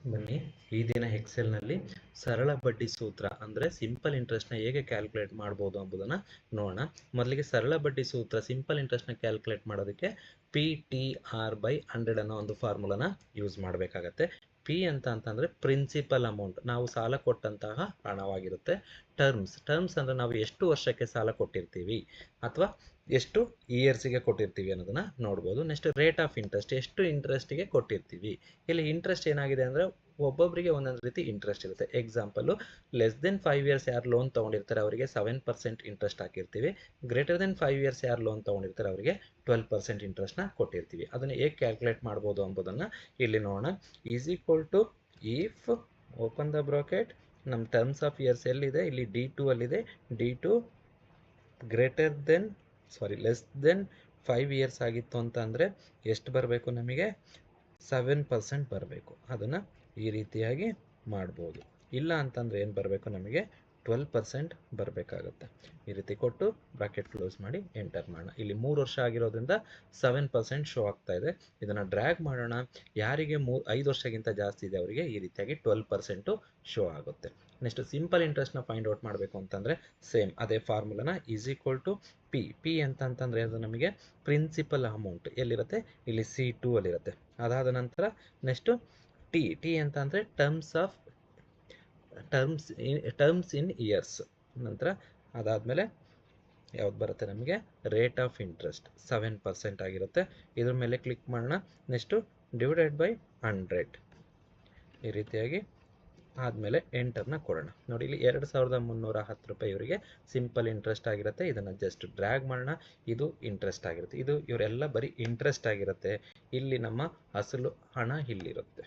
ಬನ್ನಿ. ಈ ದಿನ ಎಕ್ಸೆಲ್ನಲ್ಲಿ ಸರಳ ಬಡ್ಡಿ ಸೂತ್ರ ಅಂದರೆ ಸಿಂಪಲ್ ಇಂಟ್ರೆಸ್ಟ್ನ ಹೇಗೆ ಕ್ಯಾಲ್ಕುಲೇಟ್ ಮಾಡ್ಬೋದು ಅಂಬುದನ್ನು ನೋಡೋಣ. ಮೊದಲಿಗೆ ಸರಳ ಬಡ್ಡಿ ಸೂತ್ರ ಸಿಂಪಲ್ ಇಂಟ್ರೆಸ್ಟ್ನ ಕ್ಯಾಲ್ಕುಲೇಟ್ ಮಾಡೋದಕ್ಕೆ P T R by hundred ಅನ್ನೋ ಒಂದು ಫಾರ್ಮುಲಾನ ಯೂಸ್ ಮಾಡಬೇಕಾಗತ್ತೆ. ಪಿ ಅಂತ ಅಂತಂದರೆ ಪ್ರಿನ್ಸಿಪಲ್ ಅಮೌಂಟ್ ನಾವು ಸಾಲ ಕೊಟ್ಟಂತಹ ಹಣವಾಗಿರುತ್ತೆ. ಟರ್ಮ್ಸ್ ಟರ್ಮ್ಸ್ ಅಂದರೆ ನಾವು ಎಷ್ಟು ವರ್ಷಕ್ಕೆ ಸಾಲ ಕೊಟ್ಟಿರ್ತೀವಿ ಅಥವಾ ಎಷ್ಟು ಇಯರ್ಸಿಗೆ ಕೊಟ್ಟಿರ್ತೀವಿ ಅನ್ನೋದನ್ನ ನೋಡ್ಬೋದು. ನೆಕ್ಸ್ಟ್ ರೇಟ್ ಆಫ್ ಇಂಟ್ರೆಸ್ಟ್ ಎಷ್ಟು ಇಂಟ್ರೆಸ್ಟಿಗೆ ಕೊಟ್ಟಿರ್ತೀವಿ. ಇಲ್ಲಿ ಇಂಟ್ರೆಸ್ಟ್ ಏನಾಗಿದೆ ಅಂದರೆ ಒಬ್ಬೊಬ್ಬರಿಗೆ ಒಂದೊಂದು ರೀತಿ ಇಂಟ್ರೆಸ್ಟ್ ಇರುತ್ತೆ. Example less than five years ಯಾರು ಲೋನ್ ತೊಗೊಂಡಿರ್ತಾರೆ ಅವರಿಗೆ ಸೆವೆನ್ ಪರ್ಸೆಂಟ್ ಇಂಟ್ರೆಸ್ಟ್ ಹಾಕಿರ್ತೀವಿ. ಗ್ರೇಟರ್ ದೆನ್ ಫೈವ್ ಇಯರ್ಸ್ ಯಾರು ಲೋನ್ ತೊಗೊಂಡಿರ್ತಾರೆ ಅವರಿಗೆ ಟ್ವೆಲ್ ಪರ್ಸೆಂಟ್ ಇಂಟ್ರೆಸ್ಟ್ನ ಕೊಟ್ಟಿರ್ತೀವಿ. ಅದನ್ನು ಹೇಗೆ ಕ್ಯಾಲ್ಕುಲೇಟ್ ಮಾಡ್ಬೋದು ಎಂಬುದನ್ನು ಇಲ್ಲಿ ನೋಡೋಣ. Is equal to if open the bracket ನಮ್ಮ ಟರ್ಮ್ಸ್ ಆಫ್ ಇಯರ್ಸ್ ಎಲ್ಲಿದೆ? ಇಲ್ಲಿ ಡಿ ಟು ಅಲ್ಲಿದೆ. D two greater than sorry less than five years ಆಗಿತ್ತು ಅಂತ ಅಂದರೆ ಎಷ್ಟು ಬರಬೇಕು ನಮಗೆ? ಸೆವೆನ್ ಪರ್ಸೆಂಟ್ ಬರಬೇಕು. ಅದನ್ನು ಈ ರೀತಿಯಾಗಿ ಮಾಡ್ಬೋದು. ಇಲ್ಲ ಅಂತಂದರೆ ಏನು ಬರಬೇಕು ನಮಗೆ? ಟ್ವೆಲ್ ಪರ್ಸೆಂಟ್ ಬರಬೇಕಾಗತ್ತೆ. ಈ ರೀತಿ ಕೊಟ್ಟು ಬ್ರಾಕೆಟ್ ಕ್ಲೋಸ್ ಮಾಡಿ ಎಂಟರ್ ಮಾಡೋಣ. ಇಲ್ಲಿ ಮೂರು ವರ್ಷ ಆಗಿರೋದ್ರಿಂದ ಸೆವೆನ್ ಪರ್ಸೆಂಟ್ ಶೋ ಆಗ್ತಾ ಇದೆ. ಇದನ್ನು ಡ್ರ್ಯಾಗ್ ಮಾಡೋಣ. ಯಾರಿಗೆ ಮೂ, ಐದು ವರ್ಷಕ್ಕಿಂತ ಜಾಸ್ತಿ ಇದೆ ಅವರಿಗೆ ಈ ರೀತಿಯಾಗಿ ಟ್ವೆಲ್ ಪರ್ಸೆಂಟು ಶೋ ಆಗುತ್ತೆ. ನೆಕ್ಸ್ಟ್ ಸಿಂಪಲ್ ಇಂಟ್ರೆಸ್ಟ್ನ ಫೈಂಡ್ ಔಟ್ ಮಾಡಬೇಕು ಅಂತಂದರೆ ಸೇಮ್ ಅದೇ ಫಾರ್ಮುಲಾನ is equal to P P ಅಂತ ಅಂತಂದರೆ ಅದು ನಮಗೆ ಪ್ರಿನ್ಸಿಪಲ್ ಅಮೌಂಟ್ ಎಲ್ಲಿರುತ್ತೆ? ಇಲ್ಲಿ ಸಿ ಟೂ ಅಲ್ಲಿರುತ್ತೆ. ಅದಾದ ನಂತರ ನೆಕ್ಸ್ಟು ಟಿ ಟಿ ಅಂತ ಅಂದರೆ terms of terms in terms in years ನಂತರ ಅದಾದಮೇಲೆ ಯಾವ್ದು ಬರುತ್ತೆ ನಮಗೆ? Rate of interest seven percent ಆಗಿರುತ್ತೆ. ಇದ್ರ ಮೇಲೆ ಕ್ಲಿಕ್ ಮಾಡೋಣ. ನೆಕ್ಸ್ಟು ಡಿವೈಡೆಡ್ ಬೈ ಹಂಡ್ರೆಡ್ ಈ ರೀತಿಯಾಗಿ ಆದಮೇಲೆ ಎಂಟರ್ನ ಕೊಡೋಣ. ನೋಡಿ, ಇಲ್ಲಿ ಎರಡು ಸಾವಿರದ ಮುನ್ನೂರ ಹತ್ತು ರೂಪಾಯಿ ಇವರಿಗೆ ಸಿಂಪಲ್ ಇಂಟ್ರೆಸ್ಟ್ ಆಗಿರುತ್ತೆ. ಇದನ್ನು ಜಸ್ಟ್ ಡ್ರ್ಯಾಗ್ ಮಾಡೋಣ. ಇದು ಇಂಟ್ರೆಸ್ಟ್ ಆಗಿರುತ್ತೆ. ಇದು ಇವರೆಲ್ಲ ಬರೀ ಇಂಟ್ರೆಸ್ಟ್ ಆಗಿರುತ್ತೆ. ಇಲ್ಲಿ ನಮ್ಮ ಅಸಲು ಹಣ ಇಲ್ಲಿರುತ್ತೆ.